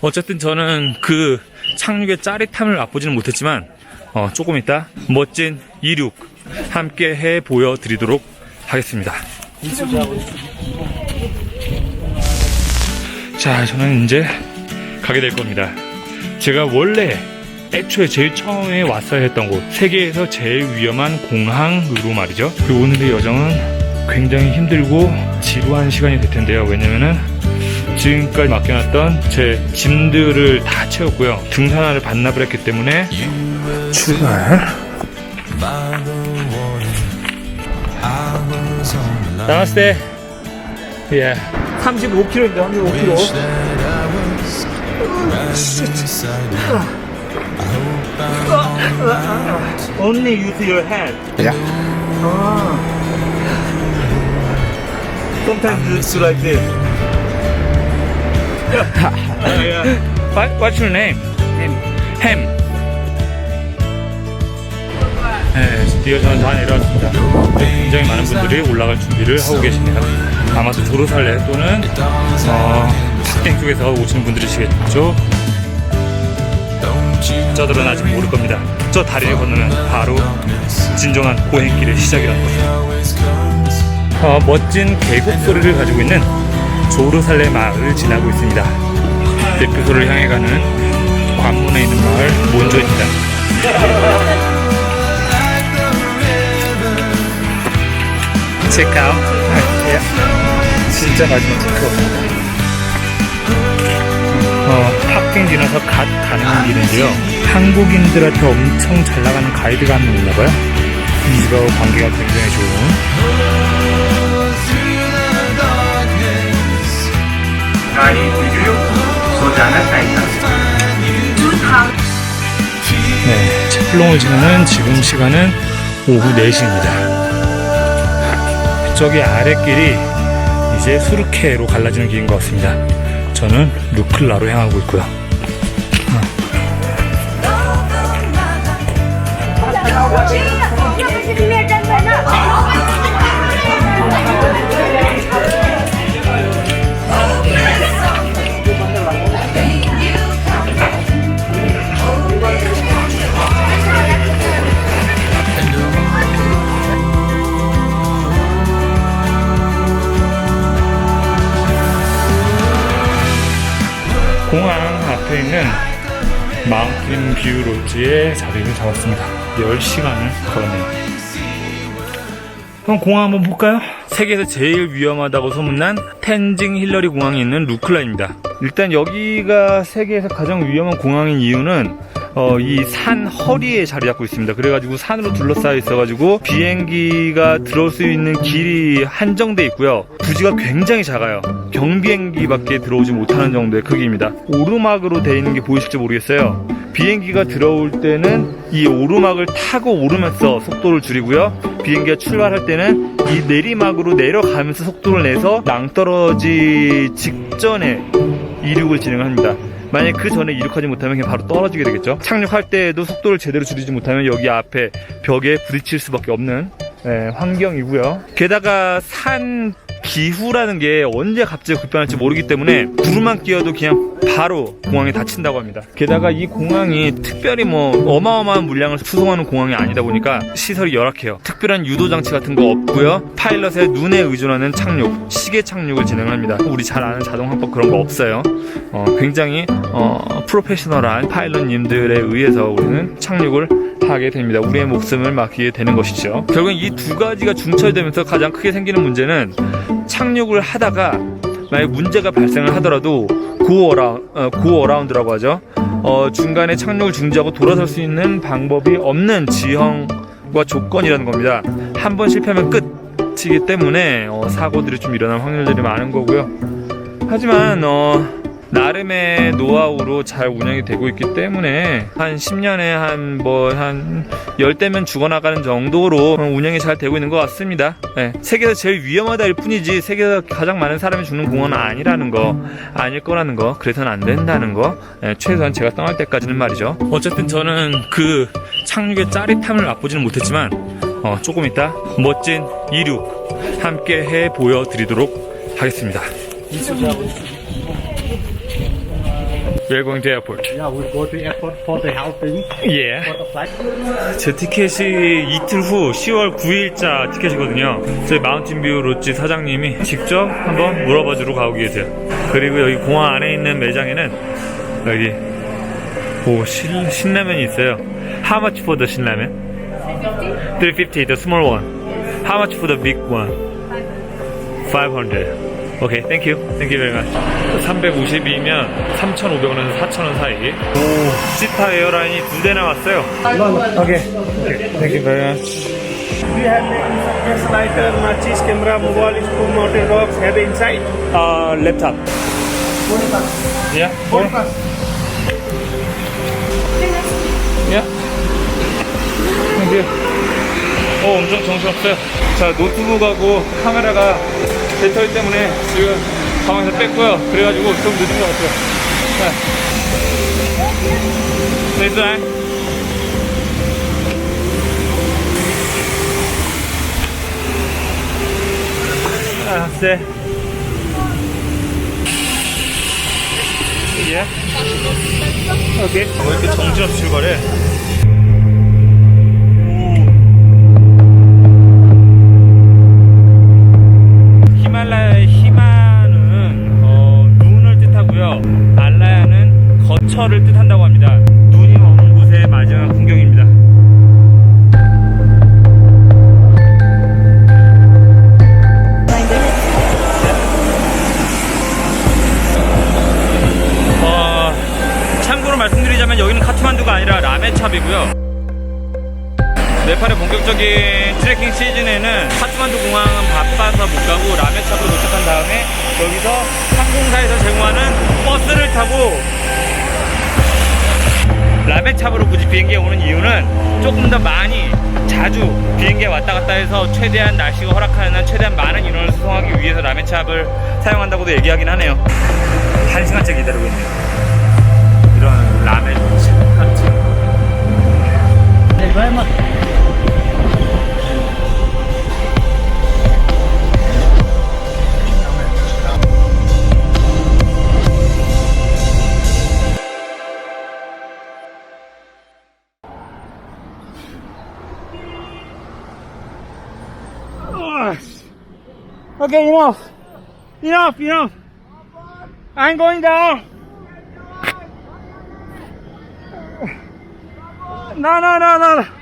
어쨌든 저는 그 착륙의 짜릿함을 맛보지는 못했지만 어, 조금 이따 멋진 이륙 함께 해 보여드리도록 하겠습니다. 자, 저는 이제 가게 될 겁니다. 제가 원래 애초에 제일 처음에 왔어야 했던 곳, 세계에서 제일 위험한 공항으로 말이죠. 그 오늘의 여정은 굉장히 힘들고 지루한 시간이 될 텐데요. 왜냐면은 지금까지 맡겨놨던 제 짐들을 다 채웠고요. 등산화를 반납을 했기 때문에 출발. 나마스테. 예. 35km인데 35km. Only use your hand. Yeah. Sometimes it's like this. What, what's your name? Ham. 네, 드디어 저는 다 내려왔습니다. 굉장히 많은 분들이 올라갈 준비를 하고 계십니다. 아마도 조르살레 또는 어, 탁땡 쪽에서 오시는 분들이시겠죠? 저들은 아직 모를 겁니다. 저 다리를 건너면 바로 진정한 보행길의 시작이라는 것을. 어, 멋진 계곡 소리를 가지고 있는 조르살레 마을을 지나고 있습니다. 대표소를 향해 가는 관문에 있는 마을 몬조입니다. 체크아웃. 예. 진짜 마지막 체크아웃입니다. 어, 팍빙 지나서 갓 가는 길인데요. 한국인들한테 엄청 잘 나가는 가이드가 한 명 있나봐요. 이거 관계가 굉장히 좋은. 네, 채플롱을 지나는 지금 시간은 오후 4시입니다. 저기 아랫길이 이제 수르케로 갈라지는 길인 것 같습니다. 저는 루클라로 향하고 있고요. 공항 앞에 있는 마운틴 뷰 로지에 자리를 잡았습니다. 10시간을 걸었네요. 그럼 공항 한번 볼까요? 세계에서 제일 위험하다고 소문난 텐징 힐러리 공항이 있는 루클라입니다. 일단 여기가 세계에서 가장 위험한 공항인 이유는 어, 이 산 허리에 자리 잡고 있습니다. 그래가지고 산으로 둘러싸여 있어가지고 비행기가 들어올 수 있는 길이 한정돼 있고요. 부지가 굉장히 작아요. 경비행기밖에 들어오지 못하는 정도의 크기입니다. 오르막으로 되어 있는 게 보이실지 모르겠어요. 비행기가 들어올 때는 이 오르막을 타고 오르면서 속도를 줄이고요. 비행기가 출발할 때는 이 내리막으로 내려가면서 속도를 내서 낭떠러지 직전에 이륙을 진행합니다. 만약 그 전에 이륙하지 못하면 그냥 바로 떨어지게 되겠죠. 착륙할 때에도 속도를 제대로 줄이지 못하면 여기 앞에 벽에 부딪힐 수밖에 없는 예, 환경이고요. 게다가 산 기후라는 게 언제 갑자기 급변할지 모르기 때문에 구름만 끼어도 그냥 바로 공항에 닫힌다고 합니다. 게다가 이 공항이 특별히 뭐 어마어마한 물량을 수송하는 공항이 아니다 보니까 시설이 열악해요. 특별한 유도 장치 같은 거 없고요. 파일럿의 눈에 의존하는 착륙, 시계 착륙을 진행합니다. 우리 잘 아는 자동 항법 그런 거 없어요. 어, 굉장히 어, 프로페셔널한 파일럿님들에 의해서 우리는 착륙을 하게 됩니다. 우리의 목숨을 맡기게 되는 것이죠. 결국 이 두 가지가 중철되면서 가장 크게 생기는 문제는 착륙을 하다가 만약 문제가 발생을 하더라도 고어라 어, 고어라운드라고 하죠. 어, 중간에 착륙을 중지하고 돌아설 수 있는 방법이 없는 지형과 조건이라는 겁니다. 한 번 실패하면 끝이기 때문에 어, 사고들이 좀 일어날 확률들이 많은 거고요. 하지만 어, 나름의 노하우로 잘 운영이 되고 있기 때문에 한 10년에 한 뭐한 열대면 죽어나가는 정도로 운영이 잘 되고 있는 것 같습니다. 네, 세계에서 제일 위험하다일 뿐이지 세계에서 가장 많은 사람이 죽는 공원은 아니라는 거 아닐 거라는 거 그래서는 안 된다는 거 네, 최소한 제가 떠날 때까지는 말이죠. 어쨌든 저는 그 착륙의 짜릿함을 맛보지는 못했지만 어, 조금 이따 멋진 이륙 함께 해 보여드리도록 하겠습니다. We're going to airport. Yeah, we'll go to airport for the housing, Yeah. for the flight. 제 티켓이 이틀 후 10월 9일자 티켓이거든요. 저희 마운틴뷰 롯지 사장님이 직접 한번 물어봐 주러 가고 계세요. 그리고 여기 공항 안에 있는 매장에는 여기 오 신, 신라면이 있어요. How much for the 신라면? 350, the small one. How much for the big one? 500. 오케이, thank you. Thank you very much. 350이면 3,500원에서 4,000원 사이. 오, 시타 에어라인이 두 대 나 왔어요. 오케이. 오케이. Thank you very much. We have the gas lighter, matches, camera, mobile, spoon mounted box, have inside. 아, 랩탑. Yeah. Phone. Yeah. Thank you. 어, 엄청 정신없어요. 자, 노트북하고 카메라가 배터리 때문에 지금 가방에서 뺐고요. 그래가지고 좀 늦은 것 같아요. 자. This one. 아, 네. 예. 오케이. 왜 이렇게 정신없이 출발해? 거처를 뜻한다고 합니다. 눈이 없는 곳의 마지막 풍경입니다. 어, 참고로 말씀드리자면 여기는 카트만두가 아니라 라멘찹이고요. 네팔의 본격적인 트레킹 시즌에는 카트만두 공항은 바빠서 못 가고 라멘찹으로 도착한 다음에 여기서 항공사에서 제공하는 버스를 타고 라멘찹으로 굳이 비행기에 오는 이유는 조금 더 많이 자주 비행기에 왔다 갔다 해서 최대한 날씨가 허락하는 한 최대한 많은 인원을 수송하기 위해서 라멘찹을 사용한다고도 얘기하긴 하네요. 한 시간째 기다리고 있네요. 이런 라멘 찹 같은. Enough. Enough, enough. I'm going down. No, no, no, no, no.